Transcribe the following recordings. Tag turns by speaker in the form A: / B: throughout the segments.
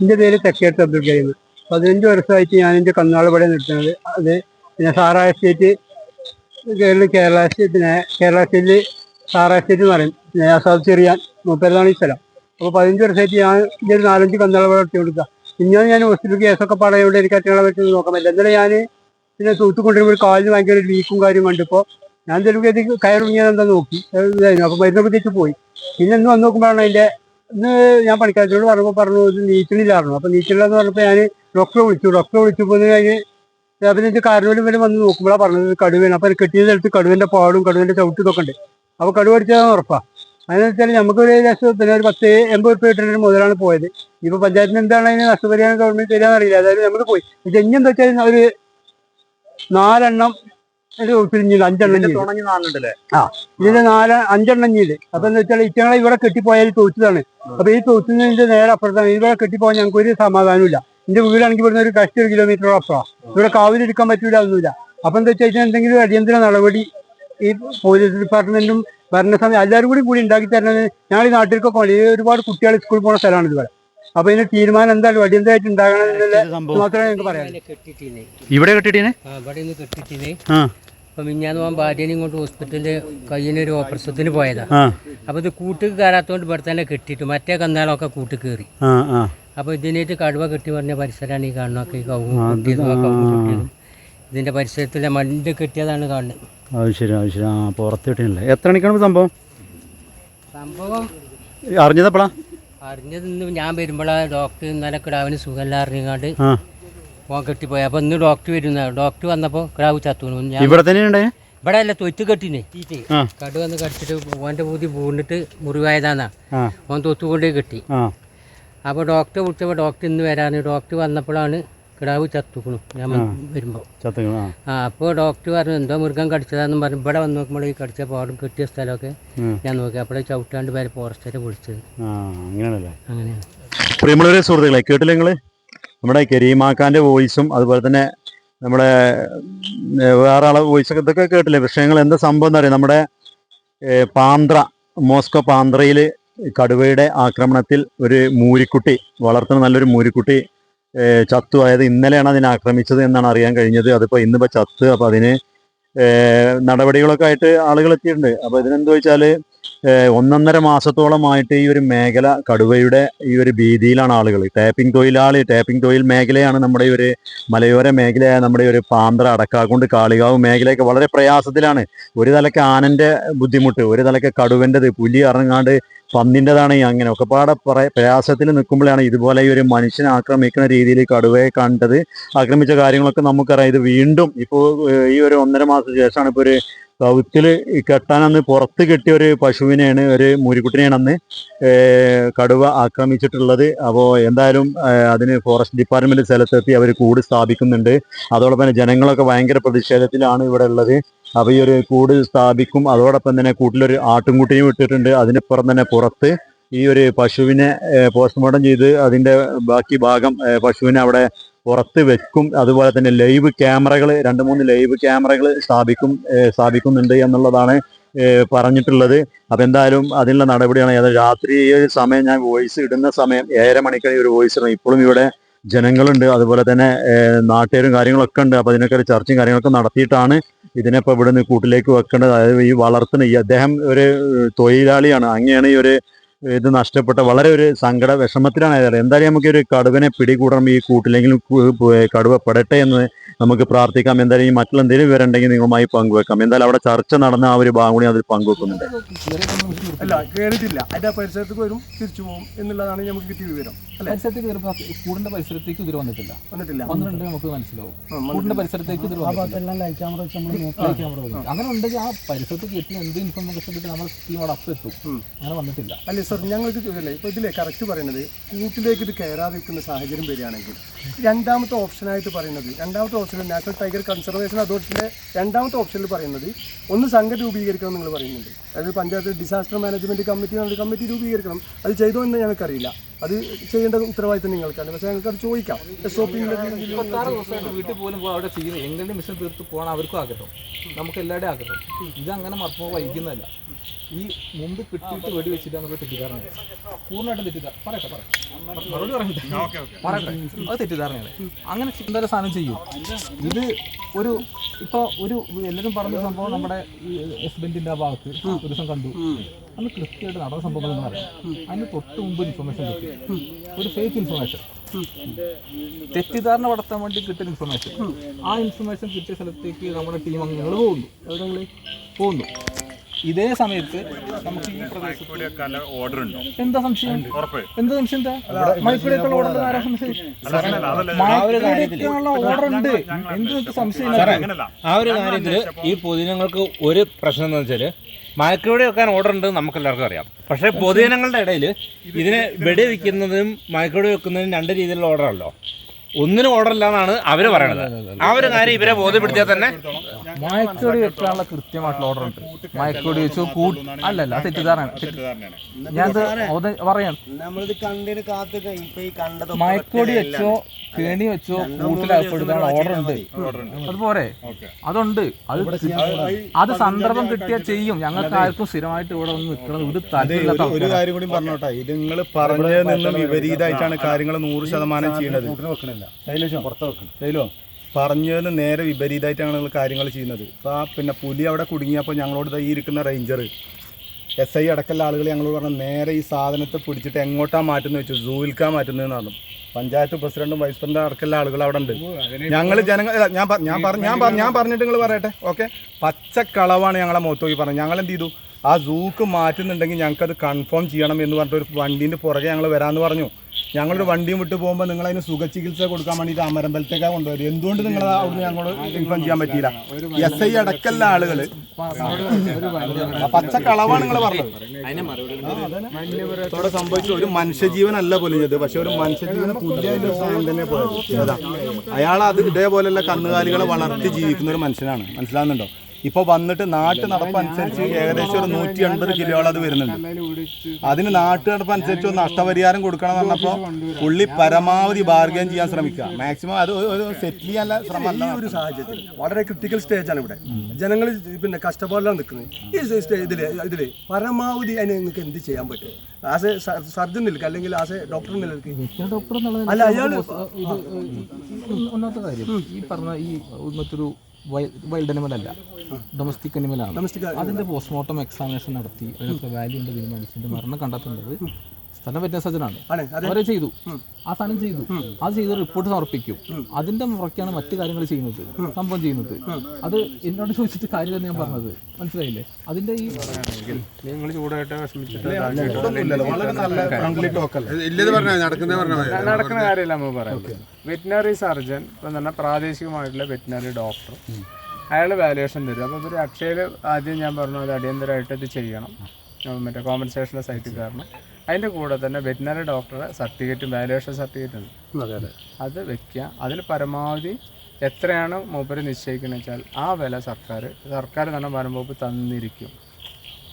A: എന്റെ പേര് തെക്കേട്ട് അബ്ദുൽ കരീം പതിനഞ്ച് വർഷമായിട്ട് ഞാൻ എന്റെ കന്നാളുപടെ നിർത്തുന്നത് അത് പിന്നെ സാറാ എസ്റ്റേറ്റ് കേരള കേരള കേരള സ്റ്റേറ്റിൽ സാറാ എസ്റ്റേറ്റ് എന്ന് പറയും. പിന്നെ അസാദ് ചെറിയാൻ മുപ്പതാണ് ഈ സ്ഥലം. അപ്പോൾ പതിനഞ്ച് വർഷമായിട്ട് ഞാൻ ഇതിന്റെ ഒരു നാലഞ്ച് കന്നാളുപടെ ഇട്ട് കൊടുക്കുക പിന്നെ ഞാൻ ഹോസ്പിറ്റൽ കേസൊക്കെ പറയുമ്പോൾ എനിക്ക് അറ്റങ്ങളെ പറ്റി നോക്കാൻ പറ്റില്ല. എന്നാലും ഞാൻ പിന്നെ തൂത്തുകൊണ്ടിരുമ്പോൾ കാലിന് ഭയങ്കര ലീക്കും കാര്യം കണ്ടപ്പോൾ ഞാൻ ചിലപ്പോൾ ഇത് കയറുങ്ങിയത് എന്താ നോക്കി. അപ്പോൾ മരുന്നൊക്കെ തെച്ച് പോയി. പിന്നെ ഇന്ന് വന്ന് നോക്കുമ്പോഴാണ് അതിന്റെ ഇന്ന് ഞാൻ പണിക്കാരത്തിനോട് പറഞ്ഞപ്പോൾ പറഞ്ഞു ഇത് നീച്ചണില്ലായിരുന്നു. അപ്പോൾ നീറ്റിലെന്ന് പറഞ്ഞപ്പോൾ ഞാൻ ഡോക്ടറെ വിളിച്ചു. ഡോക്ടറെ വിളിച്ചപ്പോൾ കഴിഞ്ഞ് പിന്നെ ഇത് കാരണവരും വരെ വന്ന് നോക്കുമ്പോഴാണ് പറഞ്ഞത് അപ്പം അപ്പോൾ കെട്ടിയ സ്ഥലത്ത് കടുവിന്റെ പാടും കടുവിന്റെ ചവിട്ടും ഇതൊക്കെ ഉണ്ട്. അപ്പോൾ കടുവ അടിച്ചതെന്ന് ഉറപ്പാണ് അതിനെന്ന് വെച്ചാൽ നമുക്കൊരു ലക്ഷം പിന്നെ ഒരു പത്ത് എൺപത് ഉറുപ്പ് കിട്ടുന്ന മുതലാണ് പോയത്. ഇപ്പോൾ പഞ്ചായത്തിന് എന്താണ് അതിന് നഷ്ടപരിഹാരം ഗവൺമെന്റ് തരാമെന്നറിയില്ല അതായത് നമ്മൾ പോയി. ഇത് ഇനിയെന്താ വെച്ചാൽ ഒരു നാലെണ്ണം ഒരു പിരിഞ്ഞില്ല അഞ്ചെണ്ണം
B: നാളുണ്ടല്ലേ
A: ഇതിന്റെ നാല് അഞ്ചെണ്ണം ചെയ്ത് അപ്പൊ വെച്ചാൽ ഇറ്റങ്ങളെ ഇവിടെ കെട്ടിപ്പോയാൽ തോച്ചതാണ് അപ്പൊ ഈ തോച്ചുന്നതിന്റെ നേരെ അപ്പുറത്താണ്. ഇവിടെ കെട്ടിപ്പോയാൽ ഞങ്ങൾക്ക് ഒരു സമാധാനമില്ല എന്റെ വീടാണെങ്കിൽ ഇവിടുന്ന് ഒരു കഷ്ടി ഒരു കിലോമീറ്റർ അപ്പുറമാണ് ഇവിടെ കാവിലെടുക്കാൻ പറ്റൂല ഒന്നുമില്ല അപ്പൊ എന്താ വെച്ചാൽ എന്തെങ്കിലും അടിയന്തര നടപടി ഈ പോലീസ് ഡിപ്പാർട്ട്മെന്റും ഭരണസമിതി എല്ലാവരും കൂടി കൂടി ഉണ്ടാക്കി തരണം ഞങ്ങൾ ഈ നാട്ടിലേക്കൊക്കെ ഒരുപാട് കുട്ടികൾ സ്കൂളിൽ പോകുന്ന സ്ഥലമാണ് ഇതുവരെ അപ്പൊ ഇതിന് തീരുമാനം എന്തായാലും അടിയന്തരമായിട്ട് ഉണ്ടാകണം എന്നുള്ള മാത്രമേ ഞങ്ങൾക്ക് പറയാം
C: കെട്ടിട്ടീനെ
B: ഇവിടെ കെട്ടിട്ടീനെ
C: ആ ഇവിടെ നിന്ന് കെട്ടിട്ടീനെ
B: ആ.
C: അപ്പൊ മിഞ്ഞാന്ന് പോകാൻ ഭാര്യനെയും കൊണ്ട് ഹോസ്പിറ്റലിൽ കയ്യിനൊരു ഓപ്പറേഷത്തിന് പോയതാ.
B: ആ.
C: അപ്പൊ ഇത് കൂട്ടിൽ കയറാത്തോണ്ട് ഇവിടെ തന്നെ കെട്ടിട്ടു മറ്റേ കന്നാളൊക്കെ കൂട്ടിൽ കയറി
B: ആ ആ.
C: അപ്പൊ ഇതിനായിട്ട് കടുവ കെട്ടി പറഞ്ഞ പരിസരമാണ് ഈ കാണുന്നൊക്കെ ഈ കെട്ടിയതും ഇതിന്റെ പരിസരത്തിലെ മണ്ണിന്റെ കെട്ടിയതാണ് കാണുന്നത്.
B: അത് ശരി അത് ശരി. ആ പുറത്ത് കിട്ടിയില്ലേ എത്ര മണിക്കാണ് സംഭവം?
C: സംഭവം
B: അറിഞ്ഞതപ്പോഴാ
C: അറിഞ്ഞത് ഇന്ന് ഞാൻ വരുമ്പോഴാണ് ഡോക്ടർ ഇന്നലെ കിടാവിന് സുഖമല്ല അറിഞ്ഞാണ്ട് പോകാൻ കെട്ടിപ്പോയി. അപ്പൊ ഇന്ന് ഡോക്ടർ വരുന്ന. ഡോക്ടർ വന്നപ്പോ കിടാവ് ചത്തു ഞാൻ
B: ഇവിടെ തന്നെ
C: ഇവിടെ അല്ല തൊയ്ത്ത് കെട്ടിനെ. തീറ്റേ
B: ആ.
C: കടു വന്ന് കടിച്ചിട്ട് ഓന്റെ പൂതി പൂണ്ടിട്ട് മുറിവായതാന്നാ. ഓൻ തൊത്തുകൊണ്ടേ കെട്ടി.
B: അപ്പൊ
C: അപ്പോൾ ഡോക്ടറെ വിളിച്ചപ്പോൾ ഡോക്ടർ ഇന്ന് വരാന് ഡോക്ടർ വന്നപ്പോഴാണ് കിടാവ് ചത്തുക്കണു. ഞാൻ വരുമ്പോൾ
B: ആ.
C: അപ്പോൾ ഡോക്ടർ പറഞ്ഞു എന്തോ മൃഗം കടിച്ചതാണെന്ന് പറഞ്ഞു. ഇവിടെ വന്ന് നോക്കുമ്പോൾ ഈ കടിച്ച പാടും കിട്ടിയ സ്ഥലമൊക്കെ ഞാൻ നോക്കി. അപ്പോഴേ ചവിട്ടാണ്ട് പേര് ഫോറസ്റ്റിനെ വിളിച്ചത്
B: അങ്ങനെയാണല്ലേ?
C: അങ്ങനെയാണ്.
B: പ്രിയമുള്ളവരെ സുഹൃത്തുക്കളെ കേട്ടില്ലേ നിങ്ങൾ നമ്മുടെ കരീമാക്കാന്റെ വോയിസും അതുപോലെ തന്നെ നമ്മുടെ വേറെ ആളെ വോയിസൊക്കെ ഇതൊക്കെ കേട്ടില്ലേ? വിഷയങ്ങൾ എന്താ സംഭവം എന്ന് പറയുക നമ്മുടെ പാന്ത്ര മോസ്കോ പാന്ത്രയിൽ കടുവയുടെ ആക്രമണത്തിൽ ഒരു മൂരിക്കുട്ടി വളർത്തുന്ന നല്ലൊരു മൂരിക്കുട്ടി ചത്തു അതായത് ഇന്നലെയാണ് അതിനെ ആക്രമിച്ചത് എന്നാണ് അറിയാൻ കഴിഞ്ഞത്. അതിപ്പോൾ ഇന്നിപ്പോൾ ചത്ത്. അപ്പോൾ അതിന് നടപടികളൊക്കെ ആയിട്ട് ആളുകൾ എത്തിയിട്ടുണ്ട്. അപ്പോൾ ഇതിനെന്താ വെച്ചാൽ ഒന്നൊന്നര മാസത്തോളമായിട്ട് ഈ ഒരു മേഖല കടുവയുടെ ഈ ഒരു ഭീതിയിലാണ് ആളുകൾ. ടാപ്പിംഗ് തൊഴിലാളി ടാപ്പിംഗ് തൊഴിൽ മേഖലയാണ് നമ്മുടെ ഒരു മലയോര മേഖലയായ നമ്മുടെ ഒരു പാന്ത്ര അടക്കാക്കൊണ്ട് കാളികാവ് മേഖലയൊക്കെ വളരെ പ്രയാസത്തിലാണ്. ഒരു തലക്ക് ആനന്റെ ബുദ്ധിമുട്ട് ഒരു തലക്ക് കടുവന്റെത് പുലി ഇറങ്ങാണ്ട് പന്നിന്റെതാണ് അങ്ങനെ ഒക്കെ പാടെ പ്രയാസത്തിൽ നിൽക്കുമ്പോഴാണ് ഇതുപോലെ ഈ ഒരു മനുഷ്യനെ ആക്രമിക്കുന്ന രീതിയിൽ കടുവയെ കണ്ടത്. ആക്രമിച്ച കാര്യങ്ങളൊക്കെ നമുക്കറിയാം. ഇത് വീണ്ടും ഇപ്പോൾ ഈ ഒരു ഒന്നര മാസത്തിന് ശേഷമാണ് ഇപ്പോൾ ഒരു കവുത്തിൽ കെട്ടാനന്ന് പുറത്ത് കെട്ടിയ ഒരു പശുവിനെയാണ് ഒരു മൂരിക്കുട്ടിനെയാണ് അന്ന് കടുവ ആക്രമിച്ചിട്ടുള്ളത്. അപ്പോൾ എന്തായാലും അതിന് ഫോറസ്റ്റ് ഡിപ്പാർട്ട്മെന്റ് സ്ഥലത്തെത്തി അവർ കൂട് സ്ഥാപിക്കുന്നുണ്ട്. അതോടൊപ്പം തന്നെ ജനങ്ങളൊക്കെ ഭയങ്കര പ്രതിഷേധത്തിലാണ് ഇവിടെ ഉള്ളത്. അപ്പോൾ ഈ ഒരു കൂട് സ്ഥാപിക്കും. അതോടൊപ്പം തന്നെ കൂട്ടിലൊരു ആട്ടുംകുട്ടിയും ഇട്ടിട്ടുണ്ട്. അതിനിപ്പുറം തന്നെ പുറത്ത് ഈ ഒരു പശുവിനെ പോസ്റ്റ്മോർട്ടം ചെയ്ത് അതിന്റെ ബാക്കി ഭാഗം പശുവിനെ അവിടെ പുറത്ത് വെക്കും. അതുപോലെ തന്നെ ലൈവ് ക്യാമറകൾ രണ്ട് മൂന്ന് ലൈവ് ക്യാമറകൾ സ്ഥാപിക്കും സ്ഥാപിക്കുന്നുണ്ട് എന്നുള്ളതാണ് പറഞ്ഞിട്ടുള്ളത്. അപ്പൊ എന്തായാലും അതിനുള്ള നടപടിയാണ്. ഏതാ രാത്രി സമയം ഞാൻ വോയിസ് ഇടുന്ന സമയം ഏഴര മണിക്കാണ് ഒരു വോയിസ് ഇടുന്നത്. ഇപ്പോഴും ഇവിടെ ജനങ്ങളുണ്ട്. അതുപോലെ തന്നെ നാട്ടുകാരും കാര്യങ്ങളൊക്കെ ഉണ്ട്. അപ്പൊ അതിനൊക്കെ ഒരു ചർച്ചയും കാര്യങ്ങളൊക്കെ നടത്തിയിട്ടാണ് ഇതിനിപ്പോ ഇവിടുന്ന് കൂട്ടിലേക്ക് വെക്കേണ്ടത്. അതായത് ഈ വളർത്തുന്ന ഈ അദ്ദേഹം ഒരു തൊഴിലാളിയാണ്. അങ്ങനെയാണ് ഈ ഒരു ഇത് നഷ്ടപ്പെട്ട വളരെ ഒരു സങ്കട വിഷമത്തിലാണ് അയാൾ എന്തായാലും നമുക്ക് ഒരു കടുവനെ പിടികൂടണം ഈ കൂട്ടിലെങ്കിലും കടുവ പെടട്ടെ എന്ന് നമുക്ക് പ്രാർത്ഥിക്കാം. എന്തായാലും ഈ മറ്റുള്ള എന്തെങ്കിലും വിവരം ഉണ്ടെങ്കിൽ നിങ്ങളുമായി പങ്കുവെക്കാം. എന്തായാലും അവിടെ ചർച്ച നടന്ന ആ ഒരു ഭാഗം കൂടി അതിൽ പങ്കുവെക്കുന്നുണ്ട്.
D: അല്ല കേറിയിട്ടില്ല. അതിന്റെ പരിസരത്തേക്ക് വരും തിരിച്ചു പോകും എന്നുള്ളതാണ് നമുക്ക് കിട്ടിയ വിവരം. അല്ലെ?
E: പരിസരത്തേക്ക് വരുമ്പോൾ കൂടിന്റെ പരിസരത്തേക്ക് ഇതിൽ വന്നിട്ടില്ല.
D: വന്നിട്ടില്ല.
E: വന്നിട്ടുണ്ട് നമുക്ക് മനസ്സിലാവും. കൂടിന്റെ പരിസരത്തേക്ക് ഇതിൽ ലൈറ്റ് ക്യാമറ വെച്ച് നമ്മൾ ക്യാമറ വരും അങ്ങനെ ഉണ്ടെങ്കിൽ ആ പരിസരത്തേക്ക് എത്തി എന്ത് ഇൻഫർമേഷൻ കിട്ടി നമ്മൾ ടീം അവിടെ അപ്പം എത്തും അങ്ങനെ വന്നിട്ടില്ല.
D: അല്ലേ ഞങ്ങൾക്ക് ചോദിച്ചല്ലേ ഇപ്പൊ ഇതിലെ കറക്റ്റ് പറയുന്നത് കൂട്ടിലേക്ക് ഇത് കയറാതെ നിൽക്കുന്ന സാഹചര്യം വരികയാണെങ്കിൽ. രണ്ടാമത്തെ ഓപ്ഷനായിട്ട് പറയുന്നത് രണ്ടാമത്തെ ഓപ്ഷനിൽ നാഷണൽ ടൈഗർ കൺസർവേഷൻ അതോറിറ്റിയിലെ രണ്ടാമത്തെ ഓപ്ഷനിൽ പറയുന്നത് ഒന്ന് സംഘം രൂപീകരിക്കണം നിങ്ങൾ പറയുന്നുണ്ട്. അതായത് പഞ്ചായത്ത് ഡിസാസ്റ്റർ മാനേജ്മെന്റ് കമ്മിറ്റി എന്നൊരു കമ്മിറ്റി രൂപീകരിക്കണം. അത് ചെയ്തോ എന്ന് ഞങ്ങൾക്കറിയില്ല. അത് ചെയ്യേണ്ട ഉത്തരവാദിത്തം നിങ്ങൾക്കാണ്. പക്ഷേ ഞങ്ങൾക്ക് അത് ചോദിക്കാം എസ് ഒ പി
E: മുപ്പത്താറ് ദിവസമായിട്ട് വീട്ടിൽ പോലും പോയി അവിടെ ചെയ്യുന്നത് എങ്ങനെ മിഷൻ തീർത്ത് പോകണം അവർക്കും ആഗ്രഹം. നമുക്ക് എല്ലാവരുടെയും ആഗ്രഹം. ഇതങ്ങനെ മറക്കുമ്പോൾ വൈകുന്നതല്ല ഈ മുമ്പ് കിട്ടിയിട്ട് വെടി വെച്ചിട്ടാണ് നമുക്ക് തെറ്റിദ്ധാരണയാണ് പൂർണമായിട്ടും തെറ്റിദ്ധാരണ. പറയട്ടെ പറയട്ടെ. മറുപടി പറയട്ടെ പറയട്ടെ. അത് തെറ്റിദ്ധാരണയാണ്. അങ്ങനെ എന്തായാലും സാധനം ചെയ്യും. ഇത് ഒരു ഇപ്പൊ ഒരു എല്ലാവരും പറഞ്ഞ സംഭവം നമ്മുടെ ഈ ഹസ്ബൻഡിന്റെ ആ ഭാഗത്ത് ഒരു ദിവസം കണ്ടു. അന്ന് കൃത്യമായിട്ട് നടന്ന സംഭവം എന്ന് പറയാം. അതിന് തൊട്ട് മുമ്പ് ഇൻഫർമേഷൻ കിട്ടി. ഒരു ഫേക്ക് ഇൻഫർമേഷൻ തെറ്റിദ്ധാരണ വളർത്താൻ വേണ്ടി കിട്ടിയ ഇൻഫർമേഷൻ ആ ഇൻഫർമേഷൻ കിട്ടിയ സ്ഥലത്തേക്ക് നമ്മുടെ ടീം അംഗങ്ങൾ പോകുന്നു. പോകുന്നു. ഇതേ സമയത്ത് നമുക്ക് ഈ പ്രദേശത്ത്
F: ഓർഡർ ഉണ്ടോ?
E: എന്താ സംശയം? എന്താ സംശയം എന്താ? മൈക്കൂടെയൊക്കെയുള്ള ഓർഡർ ആരാ സംശയം? മൈക്കൂടെയൊക്കെയുള്ള ഓർഡർ ഉണ്ട് എന്ത് നിങ്ങൾക്ക് സംശയം ഇല്ല?
F: അങ്ങനല്ല.
G: ആ ഒരു കാര്യത്തിൽ ഈ പൊതുജനങ്ങൾക്ക് ഒരു പ്രശ്നം എന്ന് വെച്ചാൽ മയക്കുവെടി വെക്കാൻ ഓർഡർ ഉണ്ട് നമുക്ക് എല്ലാവർക്കും അറിയാം. പക്ഷേ പൊതുജനങ്ങളുടെ ഇടയിൽ ഇതിനെ വെടി വെക്കുന്നതും മയക്കുവെടി വെക്കുന്നതും രണ്ട് രീതിയിലുള്ള ഓർഡറല്ലോ ഒന്നിനും ഓർഡർ ഇല്ലാന്നാണ് അവർ പറയണത്. ആ ഒരു കാര്യം ഇവരെ ബോധ്യപ്പെടുത്തിയാൽ തന്നെ
E: മയക്കോടി വെക്കാനുള്ള കൃത്യമായിട്ടുള്ള ഓർഡർ ഉണ്ട്. മയക്കോടി വെച്ചു കൂ അല്ലല്ല തെറ്റിദ്ധാരണ ഞാൻ പറയാം മയക്കോടി വെച്ചോ കേണി വെച്ചോ കൂട്ടിലപ്പെടുത്താനുള്ള ഓർഡർ ഉണ്ട്. അതുപോലെ അതുണ്ട്. അത് അത് സന്ദർഭം കിട്ടിയാൽ ചെയ്യും. ഞങ്ങൾക്ക് ആർക്കും സ്ഥിരമായിട്ട് ഇവിടെ വന്ന് നിൽക്കണം ഒരു
H: ഒരു കാര്യം കൂടി പറഞ്ഞോട്ടെ. ഇത് നിങ്ങൾ പറഞ്ഞതിൽ നിന്നും വിപരീതമായിട്ടാണ് കാര്യങ്ങൾ നൂറ് ശതമാനം ചെയ്യുന്നത് ശൈലോ പറഞ്ഞതിന് നേരെ വിപരീതമായിട്ടാണ് നിങ്ങൾ കാര്യങ്ങൾ ചെയ്യുന്നത്. ഇപ്പൊ ആ പിന്നെ പുലി അവിടെ കുടുങ്ങിയപ്പോൾ ഞങ്ങളോട് ഈ ഇരിക്കുന്ന റേഞ്ചർ എസ് ഐ അടക്കമുള്ള ആളുകൾ ഞങ്ങളോട് പറഞ്ഞു നേരെ ഈ സാധനത്തെ പിടിച്ചിട്ട് എങ്ങോട്ടാണ് മാറ്റുന്നത് വെച്ചു സൂവിൽക്കാ മാറ്റുന്നതെന്ന് പറഞ്ഞു. പഞ്ചായത്ത് പ്രസിഡന്റും വൈസ് പ്രസിഡന്റും അടക്കമുള്ള ആളുകൾ അവിടെ ഉണ്ട്. ഞങ്ങൾ ജനങ്ങൾ ഞാൻ ഞാൻ പറഞ്ഞു ഞാൻ ഞാൻ പറഞ്ഞിട്ട് നിങ്ങൾ പറയട്ടെ. ഓക്കെ? പച്ചക്കളവാണ് ഞങ്ങളെ മുഖത്തോക്കി പറഞ്ഞത്. ഞങ്ങൾ എന്ത് ചെയ്തു? ആ സൂക്ക് മാറ്റുന്നുണ്ടെങ്കിൽ ഞങ്ങൾക്കത് കൺഫേം ചെയ്യണം എന്ന് പറഞ്ഞിട്ട് ഒരു വണ്ടീന്റെ പുറകെ ഞങ്ങൾ വരാമെന്ന് പറഞ്ഞു. ഞങ്ങളൊരു വണ്ടിയും വിട്ട് പോകുമ്പോൾ നിങ്ങൾ അതിന് സുഖ ചികിത്സ കൊടുക്കാൻ വേണ്ടിയിട്ട് അമരമ്പലത്തേക്കാ കൊണ്ടുവരും എന്തുകൊണ്ട് നിങ്ങൾ അവിടെ ഞങ്ങൾ ഇൻഫോം ചെയ്യാൻ പറ്റിയില്ല? എസ് ഐ അടക്കല്ല ആളുകൾ പച്ചക്കളവാണ് നിങ്ങൾ പറഞ്ഞത്. അവിടെ സംഭവിച്ചു ഒരു മനുഷ്യജീവനല്ല പൊലിഞ്ഞത് പക്ഷെ ഒരു മനുഷ്യജീവനെ പുതിയ തന്നെ പോയത്. അയാൾ അത് ഇതേപോലെയുള്ള കന്നുകാലികളെ വളർത്തി ജീവിക്കുന്ന ഒരു മനുഷ്യനാണ്. മനസ്സിലാകുന്നുണ്ടോ ഇപ്പൊ വന്നിട്ട് നാട്ടു നടപ്പനുസരിച്ച് ഏകദേശം ഒരു നൂറ്റി എൺപത് കിലോളം അത് വരുന്നുണ്ട്. അതിന് നാട്ടു നടപ്പനുസരിച്ച് ഒരു നഷ്ടപരിഹാരം കൊടുക്കണം എന്ന് പറഞ്ഞപ്പോ പുള്ളി പരമാവധി ബാർഗൻ ചെയ്യാൻ ശ്രമിക്കുക. മാക്സിമം അത് ഒരു- സെറ്റിൽ ചെയ്യാനുള്ള ശ്രമം
D: ഈ ഒരു സാഹചര്യത്തിൽ വളരെ ക്രിട്ടിക്കൽ സ്റ്റേജാണ് ഇവിടെ. ജനങ്ങൾ പിന്നെ കഷ്ടപ്പാടിലാണ് നിൽക്കുന്നത്. ഈ ഇതിൽ ഇതിൽ പരമാവധി അതിന് നിങ്ങൾക്ക് എന്ത് ചെയ്യാൻ പറ്റും? ആസ് എ സർജൻ നിൽക്കുക അല്ലെങ്കിൽ ആസ് എ ഡോക്ടർ
E: ഡോക്ടർ
D: അല്ല,
E: അയാൾ ഒന്നാമത്തെ കാര്യം. ഈ പറഞ്ഞ ഈ മറ്റൊരു വൈൽഡ് അനിമൽ അല്ല. ഡൊമസ്റ്റിക്
D: Domestic
E: അതിന്റെ പോസ്റ്റ്മോർട്ടം എക്സാമിനേഷൻ നടത്തി അതിനൊക്കെ വാല്യൂ ഉണ്ട് മരണം കണ്ടെത്തുന്നത് സ്ഥലം പറ്റുന്ന സജ്ജനാണ്. അവരെ ചെയ്തു. ആ സാധനം ചെയ്തു. അത് ചെയ്ത് റിപ്പോർട്ട് സമർപ്പിക്കും. അതിന്റെ മുറയ്ക്കാണ് മറ്റു കാര്യങ്ങൾ ചെയ്യുന്നത്. സംഭവം ചെയ്യുന്നത്. അത് എന്നോട് ചോദിച്ചിട്ട് കാര്യമെന്ന് ഞാൻ പറഞ്ഞത്. മനസ്സിലായില്ലേ? അതിന്റെ ഈ
I: നിങ്ങൾ ചൂടായിട്ട് നടക്കുന്ന കാര്യമല്ല നമ്മൾ പറയുന്നത്. വെറ്റിനറി സർജൻ എന്ന് പറഞ്ഞാൽ പ്രാദേശികമായിട്ടുള്ള വെറ്റിനറി ഡോക്ടർ അയാൾ വാല്യുവേഷൻ തരും. അപ്പോൾ ഇവർ അക്ഷയയിൽ ആദ്യം ഞാൻ പറഞ്ഞു അത് അടിയന്തരമായിട്ട് ഇത് ചെയ്യണം. മറ്റേ കോമ്പൻസേഷന്റെ സൈറ്റിൽ കയറണം. അതിന്റെ കൂടെ തന്നെ വെറ്റിനറി ഡോക്ടറെ സർട്ടിഫിക്കറ്റും വാലുവേഷൻ സർട്ടിഫിക്കറ്റ് ഉണ്ട്. അത് വെക്കുക. അതിൽ പരമാവധി എത്രയാണ് മൂപ്പര് നിശ്ചയിക്കുന്നത് വെച്ചാൽ ആ വില സർക്കാർ സർക്കാർ തന്നെ വനംവകുപ്പ് തന്നിരിക്കും.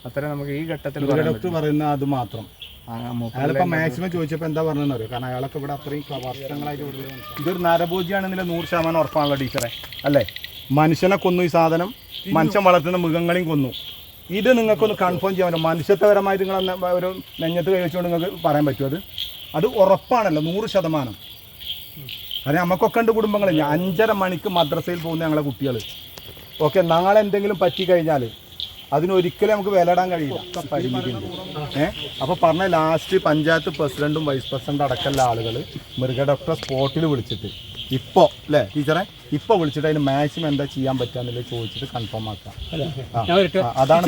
I: അത്ര നമുക്ക് ഈ ഘട്ടത്തിൽ
H: ഡോക്ടർ പറയുന്ന അത് മാത്രം. അയാളിപ്പോ മാക്സിമം ചോദിച്ചപ്പോ എന്താ പറഞ്ഞതെന്ന് അറിയോ? കാരണം അയാളൊക്കെ ഇവിടെ അത്രയും വർഷങ്ങളായിട്ട്. ഇതൊരു നരഭോജിയാണെന്നില്ല നൂറ് ശതമാനം ഉറപ്പാണല്ലോ ടീച്ചറെ. അല്ലേ? മനുഷ്യനെ കൊന്നു ഈ സാധനം മനുഷ്യൻ വളർത്തുന്ന മൃഗങ്ങളെയും കൊന്നു. ഇത് നിങ്ങൾക്കൊന്ന് കൺഫേം ചെയ്യാൻ പറ്റും. മനുഷ്യത്വപരമായിട്ട് നിങ്ങൾ ഒരു നെഞ്ഞത്ത് കഴിച്ചുകൊണ്ട് നിങ്ങൾക്ക് പറയാൻ പറ്റും അത്. അത് ഉറപ്പാണല്ലോ നൂറ് ശതമാനം. കാരണം നമുക്കൊക്കെ ഉണ്ട് കുടുംബങ്ങളില്ല. അഞ്ചര മണിക്ക് മദ്രസയിൽ പോകുന്ന ഞങ്ങളെ കുട്ടികൾ ഓക്കെ നാളെ എന്തെങ്കിലും പറ്റി കഴിഞ്ഞാൽ അതിനൊരിക്കലും നമുക്ക് വിലയിടാൻ കഴിയില്ല. പരിമിതിയുണ്ട് ഏഹ് അപ്പോൾ പറഞ്ഞ ലാസ്റ്റ് പഞ്ചായത്ത് പ്രസിഡന്റും വൈസ് പ്രസിഡന്റും അടക്കമുള്ള ആളുകൾ മൃഗ ഡോക്ടറെ സ്പോട്ടിൽ വിളിച്ചിട്ട് ഇപ്പോൾ അല്ലേ ടീച്ചറെ? ഇപ്പൊ വിളിച്ചിട്ട് അതിന് മാക്സിമം എന്താ ചെയ്യാൻ പറ്റുക ചോദിച്ചിട്ട് കൺഫേം ആക്കാം. അതാണ്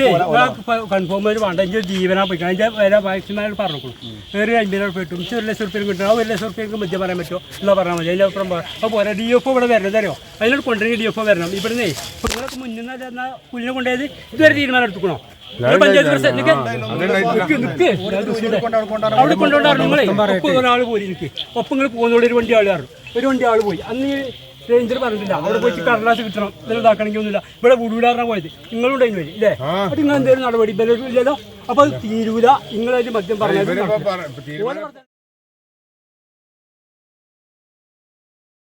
A: കൺഫേം ആയിട്ട് വേണ്ട. എനിക്ക് ജീവനാ പോയി വില മാക്സിമം പറഞ്ഞു വേറെ അമ്പതിനായിരം കിട്ടും. ഇച്ച് ഒരു ലക്ഷം റുപ്യ കിട്ടും. ആ ഒരു ലക്ഷം റുപ്യക്ക് മധ്യം പറയാൻ പറ്റുമോ? എന്നാ പറഞ്ഞാൽ മതി. അതിന്റെ അപ്പുറം പറയാം അപ്പോൾ പോരാ ഡി എഫ് ഇവിടെ വരണം അറിയോ? അതിനോട് കൊണ്ടുവരുന്ന ഡി എഫ് വരണം. ഇവിടുന്ന് ഇപ്പൊ നിങ്ങളൊക്കെ മുന്നിൽ നിന്ന് എന്നാ പുല്ലിനെ കൊണ്ടുപോയത്? ഇതുവരെ തീരുമാനം എടുത്തുക്കണോ. അവിടെ കൊണ്ടുകൊണ്ടായിരുന്നു നിങ്ങളെ. ഒപ്പം ഒരാൾ പോയി എനിക്ക് ഒപ്പം നിങ്ങൾ പോകുന്നോളൊരു ഒരു വണ്ടി ആൾ കയറും ഒരു വണ്ടി ആൾ പോയി. അന്ന് ഈ റേഞ്ചർ പറഞ്ഞിട്ടില്ല. അവിടെ പോയിട്ട് കടലാസ് കിട്ടണം. ഇതിൽ ഇതാക്കണമെങ്കിൽ ഒന്നുമില്ല. ഇവിടെ വീടുവിടാറാണ് പോയത്. നിങ്ങളുടെ വഴി ഇല്ലേ? അത് നിങ്ങൾ എന്തെങ്കിലും നടപടി ഇല്ലല്ലോ. അപ്പൊ അത് തീരൂല. നിങ്ങളതിന് മദ്യം പറഞ്ഞാൽ